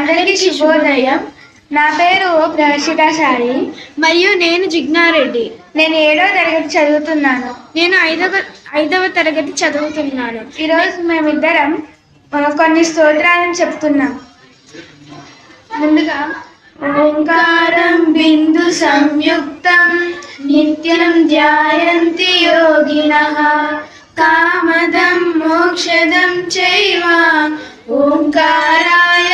అందరికీ శుభోదయం. నా పేరు ప్రవర్షికాచారి మరియు నేను జిగ్నారెడ్డి నేను ఏడో తరగతి చదువుతున్నాను. నేను ఐదవ ఐదవ తరగతి చదువుతున్నాను. ఈరోజు మేమిద్దరం కొన్ని స్తోత్రాలను చెప్తున్నాం. ముందుగా ఓంకారం బిందు సంయుక్తం నిత్యం ధ్యాయంతి యోగినః కామదం మోక్షదం చైవ ఓంకారాయ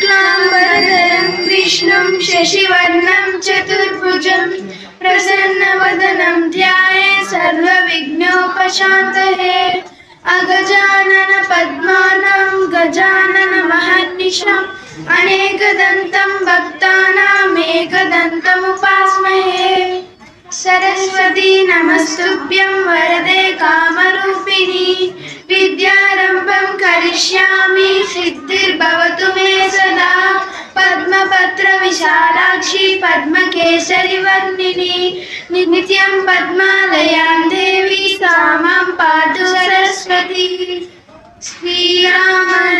शुक्लाम्बरधरं विष्णुं शशिवर्णं, चतुर्भुजं प्रसन्नवदनं ध्याये सर्वविघ्नोपशान्तये। अगजानन पद्मानं, गजानन महर्निशम् अनेकदन्तं भक्तानामेकदन्तमुपास्महे सरस्वती नमस्तुभ्यं, वरदे कामरूपिणी, विद्या पश्यामि सिद्धिर्भवतु मे सदा। पद्मपत्र विशालाक्षी पद्मपत्रविशालाक्षी पद्मकेसरिवर्णिनी। नित्यं पद्मालयां देवी सा माँ पातु सरस्वती। श्रीराम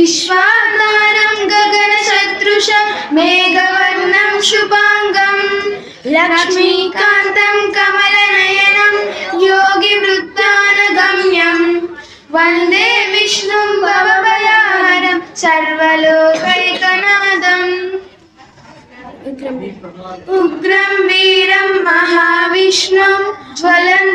విశ్వాధారం గగన సదృశం మేఘవర్ణం శుభాంగం లక్ష్మీకాంతం కమలనయనం యోగి వృత్తానగమ్యం వందే విష్ణుం భవభయారం సర్వలోకైకనాదం ఉగ్రం వీరం మహావిష్ణుం జ్వలంతం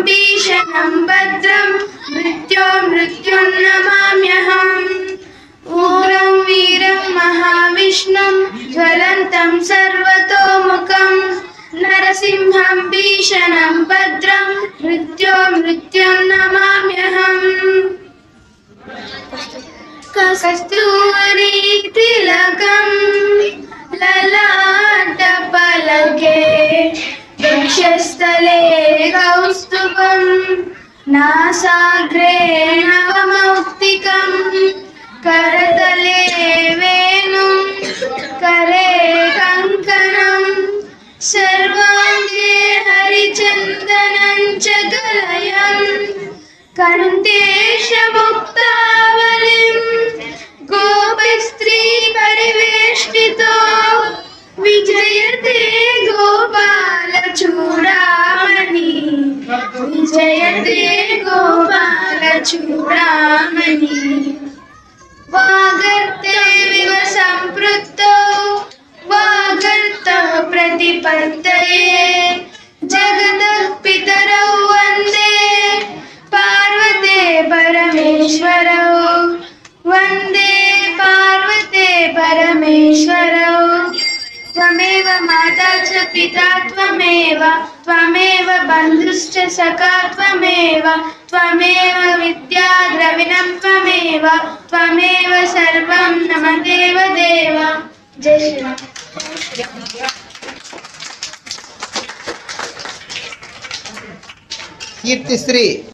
నరసింహం భీషణం భద్రం మృత్యో మృత్యున్నమామ్యహం ఉగ్రం వీరం మహావిష్ణుం జ్వలంతం సర్వతోముఖం నరసింహం భీషణం భద్రం మృత్యో మృత్యుం నమామ్యహం కౌస్తుభం నాసాగ్రే నవమౌక్తికం. కరతలే వేణుం కరే కంకణం. సర్వాంగే హరిచందనం చ కలయం కంఠేశముక్తావలిం अचूक ब्राह्मणी त्वमेव माता च पिता त्वमेव त्वमेव बन्धुश्च सखा त्वमेव त्वमेव विद्या द्रविणं त्वमेव त्वमेव सर्वं नम देव देव। जय श्रीराम। कीर्तिश्री